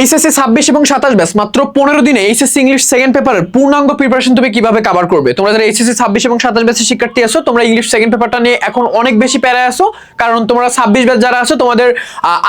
HSC ছাব্বিশ এবং সাতাশ ব্যাস মাত্র পনেরো দিনে এইচএসসি ইংলিশ সেকেন্ড পেপারের পূর্ণাঙ্গ প্রিপারেশন তুমি কীভাবে কভার করবে? তোমরা যারা এইচএসসি ছাব্বিশ এবং সাতাশ ব্যাসের শিক্ষার্থী আছো, তোমরা ইংলিশ সেকেন্ড পেপারটা নিয়ে এখন অনেক বেশি প্যারা আসো কারণ তোমরা ছাব্বিশ ব্যাচ যারা আছো, তোমাদের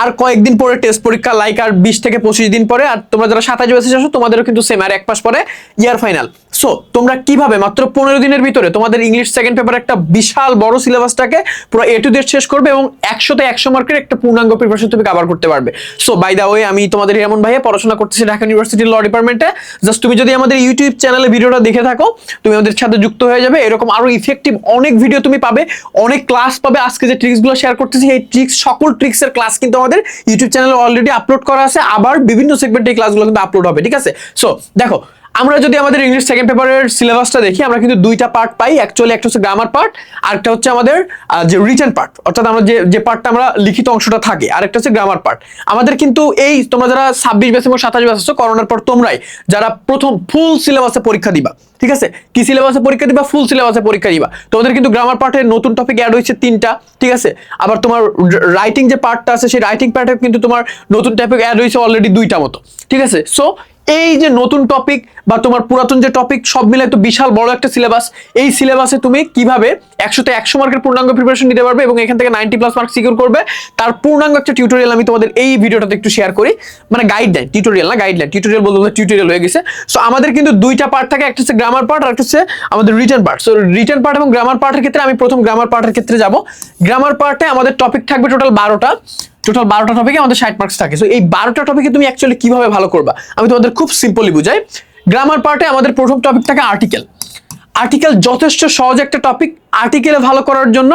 আর কয়েকদিন পরে টেস্ট পরীক্ষা লাইক আর বিশ থেকে পঁচিশ দিন পরে, আর তোমরা যারা সাতাশ ব্যাসে আসো তোমাদেরও কিন্তু সেম আর এক মাস পরে ইয়ার ফাইনাল সো তোমরা কীভাবে? মাত্র পনেরো দিনের ভিতরে তোমাদের ইংলিশ সেকেন্ড পেপার একটা বিশাল বড় সিলেবাসটাকে পুরো এ টু ডেট শেষ করবে এবং একশোতে একশো মার্কের একটা পূর্ণাঙ্গ প্রিপারেশন তুমি কভার করতে পারবে। সো বাই দা ওয়ে আমি তোমাদের এমন ভাইয়া পড়াশোনা করতেছি ঢাকা ইউনিভার্সিটির ল ডিপার্টমেন্টে জাস্ট তুমি যদি আমাদের ইউটিউব চ্যানেলে ভিডিওটা দেখে থাকো, তুমি আমাদের সাথে যুক্ত হয়ে যাবে। এরকম আরও ইফেক্টিভ অনেক ভিডিও তুমি পাবে। অনেক ক্লাস পাবে। আজকে যে ট্রিক্সগুলো শেয়ার করতেছি এই ট্রিক্স সকল ট্রিক্সের ক্লাস কিন্তু আমাদের ইউটিউব চ্যানেলে অলরেডি আপলোড করা আছে। আবার বিভিন্ন সেগমেন্টে এই ক্লাসগুলো কিন্তু আপলোড হবে, ঠিক আছে? সো দেখো আমরা যদি আমাদের ইংলিশ সেকেন্ড পেপারের সিলেবাসটা দেখি, আমরা কিন্তু দুইটা পার্ট পাই। অ্যাকচুয়ালি একটা হচ্ছে গ্রামার পার্ট আর একটা হচ্ছে আমাদের যে রিটার্ন পার্ট অর্থাৎ আমরা যে যে পার্টটা আমরা লিখিত অংশটা থাকে আর একটা হচ্ছে গ্রামার পার্ট আমাদের কিন্তু এই, তোমরা যারা ছাব্বিশ ব্যাচ এবং সাতাশ ব্যাচ আছো, করোনার পর তোমরাই যারা প্রথম ফুল সিলেবাসে পরীক্ষা দিবা, ঠিক আছে? কি সিলেবাসে পরীক্ষা দিবা? ফুল সিলেবাসে পরীক্ষা দিবা। তোমাদের কিন্তু গ্রামার পার্টের নতুন টপিক অ্যাড হয়েছে তিনটা, ঠিক আছে? আবার তোমার রাইটিং যে পার্টটা আছে, সেই রাইটিং পার্টে কিন্তু তোমার নতুন টপিক অ্যাড হয়েছে অলরেডি দুইটা মতো, ঠিক আছে? সো এই যে নতুন টপিক বা তোমার পুরাতন যে টপিক সব মিলে তো বিশাল বড় একটা সিলেবাস এই সিলেবাসে তুমি কীভাবে একশোতে একশো মার্কের পূর্ণাঙ্গ প্রিপারেশন নিতে পারবে এবং এখান থেকে নাইনটি প্লাস মার্ক সিকিউর করবে, তার পূর্ণাঙ্গ একটা টিউটোরিয়াল আমি তোমাদের এই ভিডিওটাতে একটু শেয়ার করি। মানে গাইডলাইন টিউটোরিয়াল না গাইডলাইন টিউটোরিয়াল বলতে টিউটোরিয়াল হয়ে গেছে। সো আমাদের কিন্তু দুইটা পার্ট থাকে, একটা হচ্ছে গ্রামার পার্ট আর একটা হচ্ছে আমাদের return part so return part এবং গ্রামার পার্টের ক্ষেত্রে আমি প্রথম গ্রামার পার্টের ক্ষেত্রে যাব। গ্রামার পার্টে আমাদের টপিক থাকবে টোটাল বারোটা। টোটাল বারোটা টপিকে আমাদের ষাট মার্কস থাকে। সো এই বারোটা টপিকে তুমি অ্যাকচুয়ালি কীভাবে ভালো করবা? আমি তোমাদের খুব সিম্পলি বুঝাই। গ্রামার পার্টে আমাদের প্রথম টপিক থাকে আর্টিকেল আর্টিকেল যথেষ্ট সহজ একটা টপিক আর্টিকেলে ভালো করার জন্য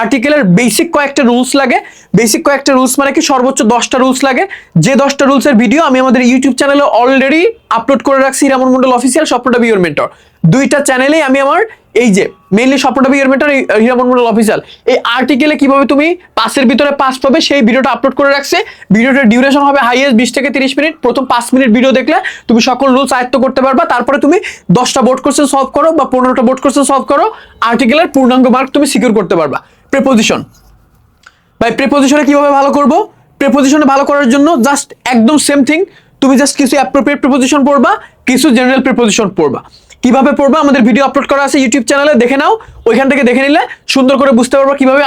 আর্টিকেলের বেসিক কয়েকটা রুলস লাগে। বেসিক কয়েকটা রুলস মানে কি? সর্বোচ্চ দশটা রুলস লাগে। যে দশটা রুলসের ভিডিও আমি আমাদের ইউটিউব চ্যানেলে অলরেডি আপলোড করে রাখছি। রামন মন্ডল অফিসিয়াল সবটা বিওর মেন্টর দুইটা চ্যানেলেই আমি আমার এই যে মেইনলি সবটা বিওর মেন্টর হিরামন মন্ডল অফিসিয়াল এই আর্টিকেলে কীভাবে তুমি পাসের ভিতরে পাস পাবে, সেই ভিডিওটা আপলোড করে রাখছে। ভিডিওটার ডিউরেশন হবে হাইয়েস্ট বিশ থেকে তিরিশ মিনিট প্রথম পাঁচ মিনিট ভিডিও দেখলে তুমি সকল রুলস আয়ত্ত করতে পারবা। তারপরে তুমি দশটা বোর্ড কোশ্চেন সলভ করো বা পনেরোটা বোর্ড কোশ্চেন সলভ করো। আর্টিকেলের পূর্ণাঙ্গ মার্ক তুমি সিকিউর করতে পারবা। প্রেপোজিশন ভাই প্রেপোজিশনে কীভাবে ভালো করব? প্রেপোজিশনে ভালো করার জন্য জাস্ট একদম সেম থিং তুমি জাস্ট কিছু অ্যাপ্রোপ্রিয়েট প্রিপোজিশন পড়বা, কিছু জেনারেল প্রিপোজিশন পড়বা। কীভাবে পড়বা? আমাদের ভিডিও আপলোড করা আছে ইউটিউব চ্যানেলে দেখে নাও। ওইখান থেকে দেখে নিলে সুন্দর করে বুঝতে পারবা কীভাবে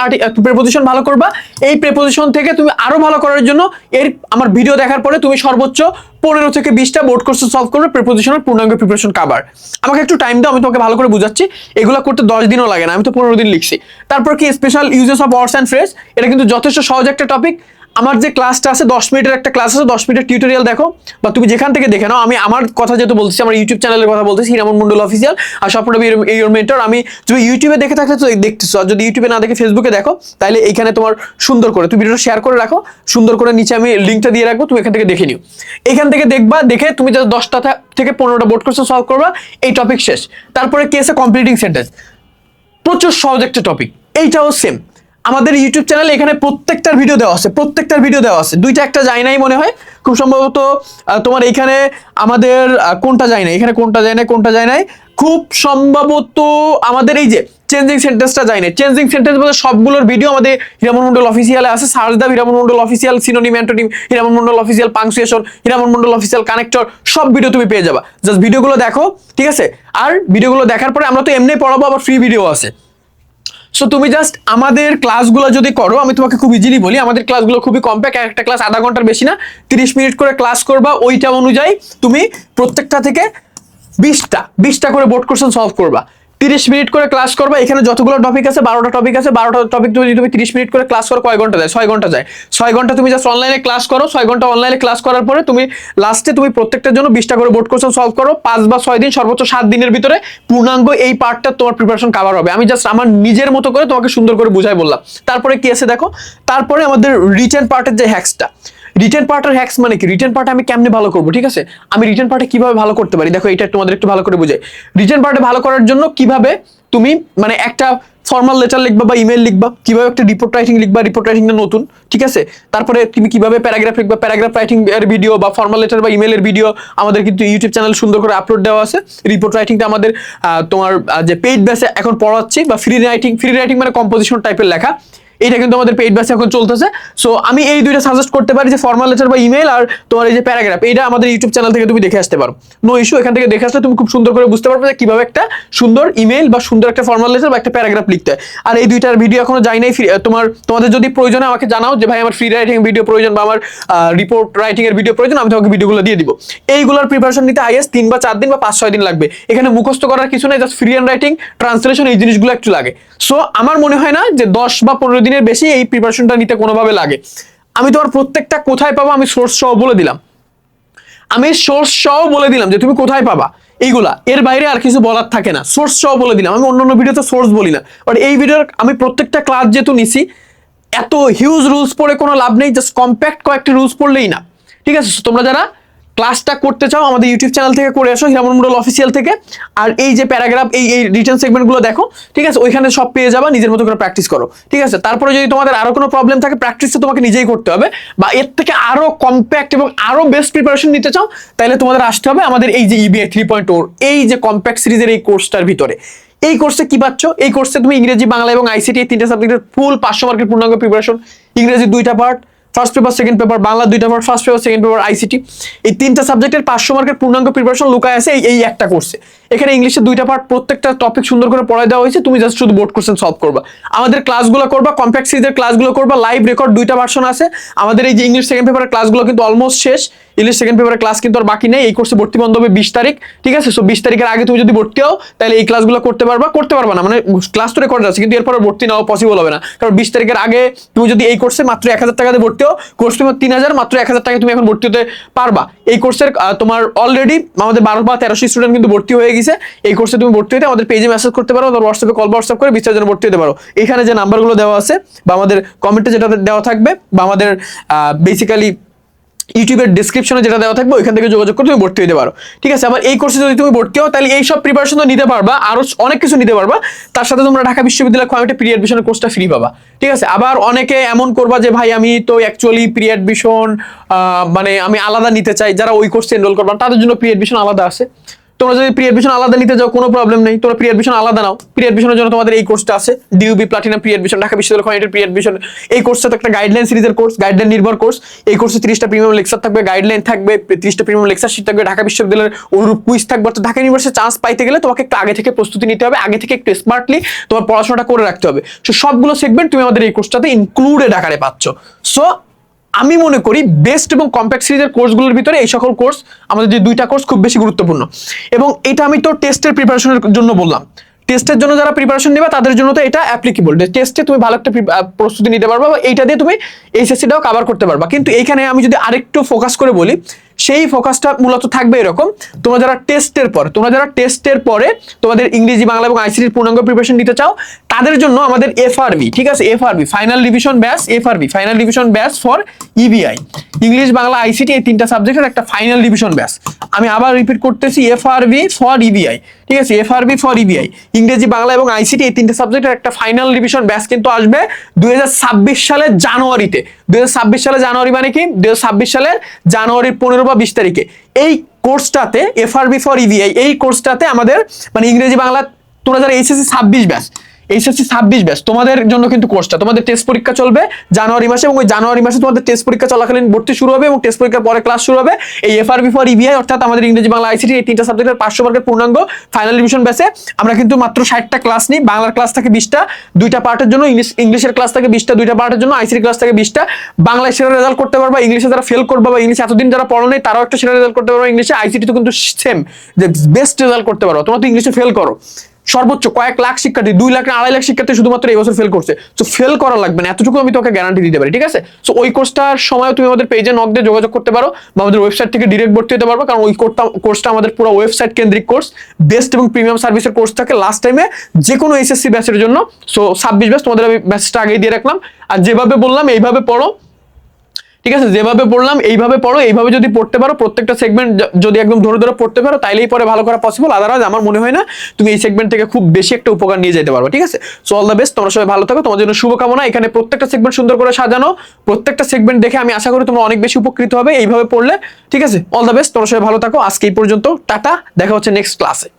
প্রেপোজিশন ভালো করবা। এই প্রেপোজিশন থেকে তুমি আরও ভালো করার জন্য এর আমার ভিডিও দেখার পরে তুমি সর্বোচ্চ পনেরো থেকে বিশটা বোর্ড কোর্সে সলভ করবে প্রেপোজিশনের পূর্ণাঙ্গ প্রিপারেশন কাবার আমাকে একটু টাইম দাও, আমি তোমাকে ভালো করে বুঝাচ্ছি। এগুলো করতে দশ দিনও লাগে না, আমি তো পনেরো দিন লিখছি। তারপর কি special usages of words and phrase এটা কিন্তু যথেষ্ট সহজ একটা টপিক আমার যে ক্লাসটা আছে, দশ মিনিটের একটা ক্লাস আছে, দশ মিনিটের টিউটোরিয়াল দেখো। বা তুমি যেখান থেকে দেখে নাও, আমি আমার কথা যেহেতু বলছি আমার ইউটিউব চ্যানেলের কথা বলতেছি, হিরামন মন্ডল অফিসিয়াল আর স্বপ্ন ইউর মেন্টর আমি তুমি ইউটিউবে দেখে থাকলে তো দেখতেছো, আর যদি ইউটিউবে না দেখে ফেসবুকে দেখো, তাহলে এইখানে তোমার সুন্দর করে তুমি ভিডিওটা শেয়ার করে রাখো, সুন্দর করে নিচে আমি লিঙ্কটা দিয়ে রাখব, তুমি এখান থেকে দেখে নিও। এখান থেকে দেখবা, দেখে তুমি জাস্ট দশটা থেকে পনেরোটা বোর্ড কোর্সে সলভ করবা, এই টপিক শেষ। তারপরে কেসে কমপ্লিটিং সেন্টেন্স প্রচুর সহজ একটা টপিক এইটাও সেম আমাদের ইউটিউব চ্যানেলে এখানে প্রত্যেকটার ভিডিও দেওয়া আছে, প্রত্যেকটার ভিডিও দেওয়া আছে। দুইটা একটা যায় নাই মনে হয়। খুব সম্ভবত তোমার এখানে আমাদের কোনটা যায় না এখানে কোনটা যায় না কোনটা যায় নাই? খুব সম্ভবত আমাদের এই যে চেঞ্জিং সেন্টেন্সটা যায় না চেঞ্জিং সেন্টেন্স বলতে সবগুলোর ভিডিও আমাদের হিরামন মন্ডল অফিসিয়ালে আছে। Search দাব Hiramon Mondal official synonym antonym Hiramon Mondal official punctuation Hiramon Mondal official connector সব ভিডিও তুমি পেয়ে যাবা। জাস্ট ভিডিওগুলো দেখো, ঠিক আছে? আর ভিডিওগুলো দেখার পরে আমরা তো এমনি পড়াবো, আবার ফ্রি ভিডিও আছে। সো তুমি জাস্ট আমাদের ক্লাসগুলো যদি করো, আমি তোমাকে খুব ইজিলি বলি, আমাদের ক্লাসগুলো খুবই কম্প্যাক্ট একটা ক্লাস আধা ঘণ্টার বেশি না, তিরিশ মিনিট করে ক্লাস করবা, ওইটা অনুযায়ী তুমি প্রত্যেকটা থেকে বিশটা বিশটা করে বোর্ড কোশ্চেন সলভ করবা। তিরিশ মিনিট করে ক্লাস করবা, এখানে যতগুলো টপিক আছে, বারোটা টপিক আছে, বারোটা টপিক তুমি যদি তুমি তিরিশ মিনিট করে ক্লাস করো, কয় ঘণ্টা যায়? ছয় ঘণ্টা যায়। ছয় ঘণ্টা তুমি জাস্ট অনলাইনে ক্লাস করো, ছয় ঘণ্টা অনলাইনে ক্লাস করার পরে তুমি লাস্টে তুমি প্রত্যেকটার জন্য বিশটা করে বোর্ড কোশ্চেন সলভ করো, পাঁচ বা ছয় দিন, সর্বোচ্চ সাত দিনের ভিতরে পূর্ণাঙ্গ এই পার্টটা তোমার প্রিপারেশন কাভার হবে। আমি জাস্ট আমার নিজের মতো করে তোমাকে সুন্দর করে বুঝাই বললাম। তারপরে কি আছে দেখো? তারপরে আমাদের রিটার্ন পার্টের যে হ্যাক্সটা রিটার্ন পার্টের হ্যাক্স মানে কি? রিটার্ন পার্ট আমি কেমনে ভালো করব, ঠিক আছে? আমি রিটার্ন পার্টে কীভাবে ভালো করতে পারি? দেখো, এটা তোমাদের একটু ভালো করে বুঝাই। রিটার্ন পার্টে ভালো করার জন্য কীভাবে তুমি মানে একটা ফর্মাল লেটার লিখবা বা ইমেল লিখবা, কীভাবে একটা রিপোর্ট রাইটিং লিখবা রিপোর্ট রাইটিংটা নতুন, ঠিক আছে? তারপরে তুমি কীভাবে প্যারাগ্রাফ লিখবা প্যারাগ্রাফ রাইটিং এর ভিডিও বা ফর্মাল লেটার বা ইমেলের ভিডিও আমাদের কিন্তু ইউটিউব চ্যানেল সুন্দর করে আপলোড দেওয়া আছে। রিপোর্ট রাইটিংটা আমাদের তোমার যে পেইড বেসে এখন পড়াচ্ছি বা ফ্রি রাইটিং ফ্রি রাইটিং মানে কম্পোজিশন টাইপের লেখা। এটা কিন্তু আমাদের পেইড ব্যাচ এখন চলতেছে। সো আমি এই দুইটা সাজেস্ট করতে পারি যে ফর্মাল লেটার বা ইমেল আর তোমার এই যে প্যারাগ্রাফ এটা আমাদের ইউটিউব চ্যানেল থেকে তুমি দেখে আসতে পারো। নো ইস্যু এখান থেকে দেখে আসলে তুমি খুব সুন্দর করে বুঝতে পারবে যে কীভাবে একটা সুন্দর ইমেল বা সুন্দর একটা ফর্মাল লেটার বা একটা প্যারাগ্রাফ লিখতে হয়। আর এই দুইটার ভিডিও এখনও যাই নাই তোমার, তোমাদের যদি প্রয়োজন আমাকে জানাও যে, ভাই, আমার ফ্রি রাইটিং ভিডিও প্রয়োজন বা আমার রিপোর্ট রাইটিং এর ভিডিও প্রয়োজন, আমি তোমাকে ভিডিওগুলো দিয়ে দিব। এইগুলোর প্রিপারেশন নিতে আইএস তিন বা চার দিন বা পাঁচ ছয় দিন লাগবে। এখানে মুখস্থ করার কিছু নেই just free hand writing translation এই জিনিসগুলো একটু লাগে। সো আমার মনে হয় না যে দশ বা পনেরো দিনের বেশি এই প্রিপারেশনটা নিতে কোনোভাবে লাগে। আমি তোমার প্রত্যেকটা কোথায় পাবো আমি সোর্স সহ বলে দিলাম। আমি সোর্স সহ বলে দিলাম যে তুমি কোথায় পাবা। এইগুলা, এর বাইরে আর কিছু বলার থাকে না। সোর্স সহ বলে দিলাম। আমি অন্য অন্য ভিডিওতে সোর্স বলি না। বাট এই ভিডিওর আমি প্রত্যেকটা ক্লাস যেহেতু নিছি, এত হিউজ রুলস পড়ে কোনো লাভ নেই। জাস্ট কম্প্যাক্ট কয়েকটি রুলস পড়লেই না। ঠিক আছে? তোমরা যারা ক্লাসটা করতে চাও, আমাদের ইউটিউব চ্যানেল থেকে করে আসো হিরামন মন্ডল অফিসিয়াল থেকে। আর এই যে প্যারাগ্রাফ এই এই রিটার্ন সেগমেন্টগুলো দেখো, ঠিক আছে? ওইখানে সব পেয়ে যাবা, নিজের মতো করে প্র্যাকটিস করো, ঠিক আছে? তারপরে যদি তোমাদের আরও কোনো প্রবলেম থাকে প্র্যাকটিসটা তোমাকে নিজেই করতে হবে, বা এর থেকে আরও কম্প্যাক্ট এবং আরও বেস্ট প্রিপারেশন নিতে চাও, তাহলে তোমাদের আসতে হবে আমাদের এই যে ইবিএ থ্রি পয়েন্ট ওর এই যে কম্প্যাক্ট সিরিজের এই কোর্সটার ভিতরে। এই কোর্সে কি পাচ্ছ? এই কোর্সে তুমি ইংরেজি, বাংলা এবং আইসিটি এই তিনটা সাবজেক্টের ফুল পাঁচশো মার্কের পূর্ণাঙ্গ প্রিপারেশন ইংরেজি দুইটা part first paper second paper Bangla দুইটা paper first paper second paper ICT এই তিনটা সাবজেক্টের পাঁচশো মার্কের পূর্ণাঙ্গ প্রিপারেশন লুকায় আছে এই একটা কোর্সে এখানে ইংলিশে দুইটা পার্ট প্রত্যেকটা টপিক সুন্দর করে পড়ায় দেওয়া হয়েছে। তুমি জাস্ট শুধু বোর্ড কোশ্চেন সলভ করবা। আমাদের ক্লাসগুলো করবা কম্প্যাক্ট সিরিজের ক্লাসগুলো করবা লাইভ রেকর্ড দুইটা ভার্সন আছে। আমাদের এই যে ইংলিশ সেকেন্ড পেপারের ক্লাসগুলো কিন্তু অলমোস্ট শেষ। ইংলিশ সেকেন্ড পেপারের ক্লাস কিন্তু আর বাকি নেই। এই কোর্সে ভর্তি বন্ধ হবে বিশ তারিখ, ঠিক আছে? সো বিশ তারিখের আগে তুমি যদি ভর্তি হও, তাহলে এই ক্লাসগুলো করতে পারবা। করতে পারবা না মানে ক্লাস তো রেকর্ড আছে, কিন্তু এরপরে ভর্তি নেওয়া পসিবল হবে না। কারণ বিশ তারিখের আগে তুমি যদি এই কোর্সে মাত্র এক হাজার টাকা দিয়ে ভর্তি হও কোর্স তুমি তিন হাজার, মাত্র এক হাজার টাকা তুমি এখন ভর্তি হতে পারবা। এই কোর্সের তোমার অলরেডি আমাদের বারো বা তেরোশো স্টুডেন্ট কিন্তু ভর্তি হয়ে গেছে। এই কোর্সে তুমি ভর্তি হতে আমাদের পেজে মেসেজ করতে পারো তোমার হোয়াটসঅ্যাপে কল হোয়াটসঅ্যাপ করে বিস্তার জন্য ভর্তি হতে পারো। এখানে যে নাম্বারগুলো দেওয়া আছে বা আমাদের কমেন্টে যেটা দেওয়া থাকবে বা আমাদের বেসিক্যালি ইউটিউবের ডিসক্রিপশনে যেটা দেওয়া থাকবে, ওইখান থেকে যোগাযোগ করে তুমি ভর্তি হতে পারো। ঠিক আছে, আবার এই কোর্সে যদি তুমি ভর্তি হও, তাহলে এই সব প্রিপারেশন তো নিতে পারবা, আরও অনেক কিছু নিতে পারবা। তার সাথে তোমরা ঢাকা বিশ্ববিদ্যালয় খোয়ামিটে প্রি অ্যাডমিশনের কোর্সটা ফ্রি পাবা। ঠিক আছে, আবার অনেকে এমন করবা যে, ভাই, আমি তো অ্যাকচুয়ালি প্রি অ্যাডমিশন মানে আমি আলাদা নিতে চাই। যারা ওই কোর্সে এনরোল করবা, তাদের জন্য প্রি অ্যাডমিশন আলাদা আছে। তোমরা যদি প্রি অ্যাডমিশন আলাদা নিতে যাও, কোনো প্রবলেম নেই। তোমরা প্রি অ্যাডমিশন আলাদা নাও। প্রি অ্যাডমিশনের জন্য তোমাদের এই কোর্সটা আছে। DU B platinum pre admission Dhaka বিশ্ববিদ্যালয় খনিটের প্রি অ্যাডমিশন এই কোর্সটা তো একটা গাইডলাইন সিরিজের কোর্স গাইডলাইন নির্ভর কোর্স এই কোর্সে তিরিশটা প্রিমিয়াম লেকচার থাকবে গাইডলাইন থাকবে, তিরিশটা প্রিমিয়াম লেকচার শিট থাকবে, ঢাকা বিশ্ববিদ্যালয়ের অনুরূপ কুইজ থাকবে। তো ঢাকা ইউনিভার্সিটি চান্স পাইতে গেলে তোমাকে একটু আগে থেকে প্রস্তুতি নিতে হবে, আগে থেকে একটু স্মার্টলি তোমার পড়াশোনাটা করে রাখতে হবে। সো সবগুলো সেগমেন্ট তুমি আমাদের এই কোর্সটাতে ইনক্লুডেড আকারে পাচ্ছ। সো আমি মনে করি বেস্ট এবং কম্প্যাক্ট সিরিজের কোর্সগুলোর ভিতরে এই সকল কোর্স আমাদের যে দুইটা কোর্স খুব বেশি গুরুত্বপূর্ণ। এবং এটা আমি তো টেস্টের প্রিপারেশনের জন্য বললাম। টেস্টের জন্য যারা প্রিপারেশন নেবে তাদের জন্য তো এটা অ্যাপ্লিকেবল টেস্টে তুমি ভালো একটা প্রস্তুতি নিতে পারবা বা এইটা দিয়ে তুমি এইচএসসিটাও কভার করতে পারবা। কিন্তু এইখানে আমি যদি আরেকটু ফোকাস করে বলি, সেই ফোকাসটা মূলত থাকবে এরকম, তোমরা যারা টেস্টের পর, তোমরা যারা টেস্টের পরে তোমাদের ইংরেজি, বাংলা এবং আইসিটির পূর্ণাঙ্গ প্রিপারেশন নিতে চাও তাদের জন্য আমাদের এফআরবি ঠিক আছে? FRB final revision batch FRB final revision batch for EBI English Bangla ICT এই তিনটা সাবজেক্টের একটা ফাইনাল রিভিশন ব্যাচ আমি আবার রিপিট করতেছি এফআরবি ফর ইবিআই ঠিক আছে? এফআরবি ফর ইবিআই ইংরেজি, বাংলা এবং আইসিটি এই তিনটা সাবজেক্টের একটা ফাইনাল রিভিশন ব্যাচ কিন্তু আসবে দুই সালের জানুয়ারিতে। দুই হাজার ছাব্বিশ সালে জানুয়ারি মানে কি? দু হাজার ছাব্বিশ সালের জানুয়ারির পনেরো বা বিশ তারিখে। এই কোর্সটাতে এফআরবি ফর ইভিআই এই কোর্সটাতে আমাদের মানে ইংরেজি, বাংলা, তোমরা যারা এইচএসসি ছাব্বিশ ব্যাচ এইচএসসি ছাব্বিশ ব্যাচ তোমাদের জন্য কিন্তু কোর্সটা তোমাদের টেস্ট পরীক্ষা চলবে জানুয়ারি মাসে এবং ওই জানুয়ারি মাসে তোমাদের টেস্ট পরীক্ষা চলাকালীন ভর্তি শুরু হবে এবং টেস্ট পরীক্ষার পরে ক্লাস শুরু হবে। এই এফআরবি ফর ইভিআই অর্থাৎ আমাদের ইংরেজি, বাংলা আইসিটি এই তিনটা সাবজেক্টের পাঁচশো মার্কের পূর্ণাঙ্গ ফাইনাল রিভিশন ব্যাচে আমরা কিন্তু মাত্র ষাটটা ক্লাস নিই। বাংলার ক্লাস থাকে বিশটা, দুইটা পার্টের জন্য, ইংলিশ, ইংলিশের ক্লাস থাকে বিশটা, দুইটা পার্টের জন্য আইসিটি ক্লাস থাকে বিশটা। বাংলায় সেরা রেজাল্ট করতে পারবা, ইংলিশে যারা ফেল করবে বা ইংলিশ এতদিন যারা পড়ো নেই, তারাও একটা সেরা রেজাল্ট করতে পারব। ইংলিশে আইসিটি তো কিন্তু সেম যে বেস্ট রেজাল্ট করতে পারো। তোমরা তো ইংলিশে ফেল করো। সর্বোচ্চ কয়েক লাখ শিক্ষার্থী, দুই লাখ আড়াই লাখ শিক্ষার্থী শুধুমাত্র এই বছর ফেল করছে। তো ফেল করা লাগবে না, এতটুকু আমি তোকে গ্যারান্টি দিতে পারি, ঠিক আছে? সো ওই কোর্সটার সময় তুমি আমাদের পেজে নক দিয়ে যোগাযোগ করতে পারো বা আমাদের ওয়েবসাইট থেকে ডিরেক্ট ভর্তি হতে পারব, কারণ ওই কোর্সটা আমাদের পুরো ওয়েবসাইট কেন্দ্রিক কোর্স বেস্ট এবং প্রিমিয়াম সার্ভিসের কোর্স থাকে লাস্ট টাইমে যে কোনো এইচএসসি ব্যাচের জন্য। সো ছাব্বিশ ব্যাচ তোমাদের আমি ব্যাচটা আগেই দিয়ে রাখলাম। আর যেভাবে বললাম, এইভাবে পড়ো। ঠিক আছে? যেভাবে পড়লাম, এইভাবে পড়ো, এইভাবে যদি পড়তে পারো, প্রত্যেকটা সেগমেন্ট যদি একদম ধরে ধরে পড়তে পারো, তাইলেই পরে ভালো করা পসিবল আদারওয়াইজ আমার মনে হয় না তুমি এই সেগমেন্ট থেকে খুব বেশি একটা উপকার নিয়ে যেতে পারো ঠিক আছে? সো অল দ্য বেস্ট তোমরা সবাই ভালো থাকো। তোমার জন্য শুভকামনা। এখানে প্রত্যেকটা সেগমেন্ট সুন্দর করে সাজানো। প্রত্যেকটা সেগমেন্ট দেখে আমি আশা করি তোমরা অনেক বেশি উপকৃত হবে এইভাবে পড়লে, ঠিক আছে? অল দ্য বেস্ট তোমরা সবাই ভালো থাকো। আজকে এই পর্যন্ত, টাটা। দেখা হচ্ছে নেক্সট ক্লাসে